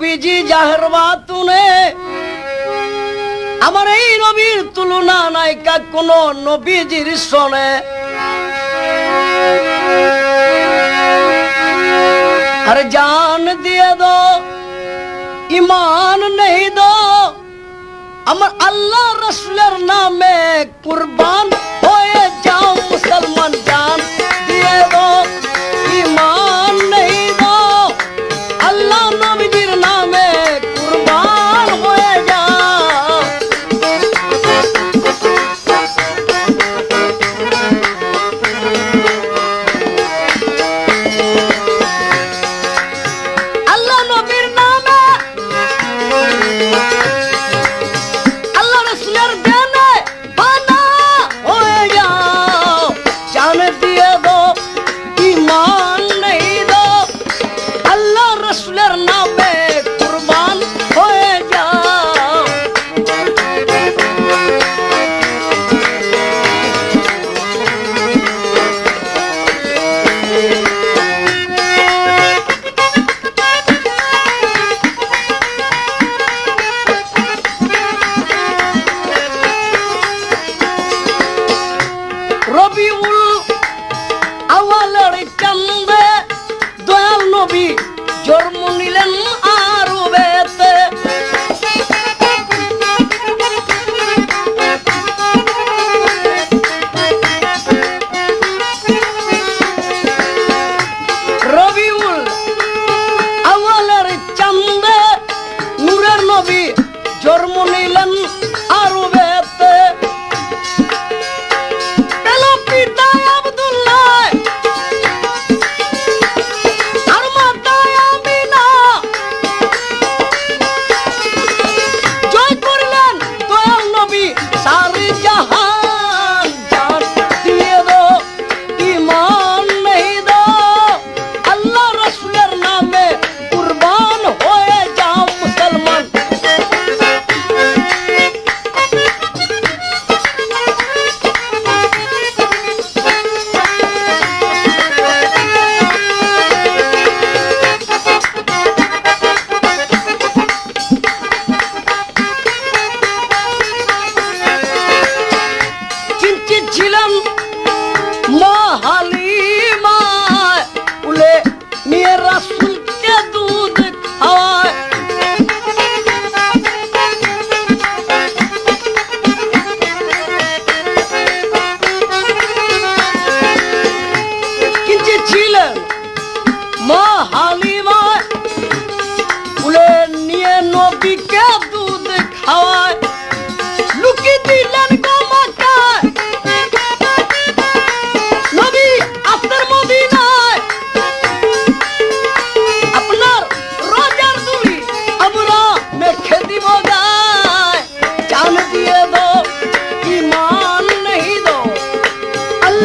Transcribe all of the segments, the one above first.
নবীজি জাহরবা তুনে আমার এই নবীর তুলনা নাই কা কোন নবীজির সনে। আরে জান দিয়ে দো, ইমান নেই দো, আমার আল্লাহ রসুলের নামে কুরবান হয়ে যাও মুসলমান জান। রবিউল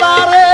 পারে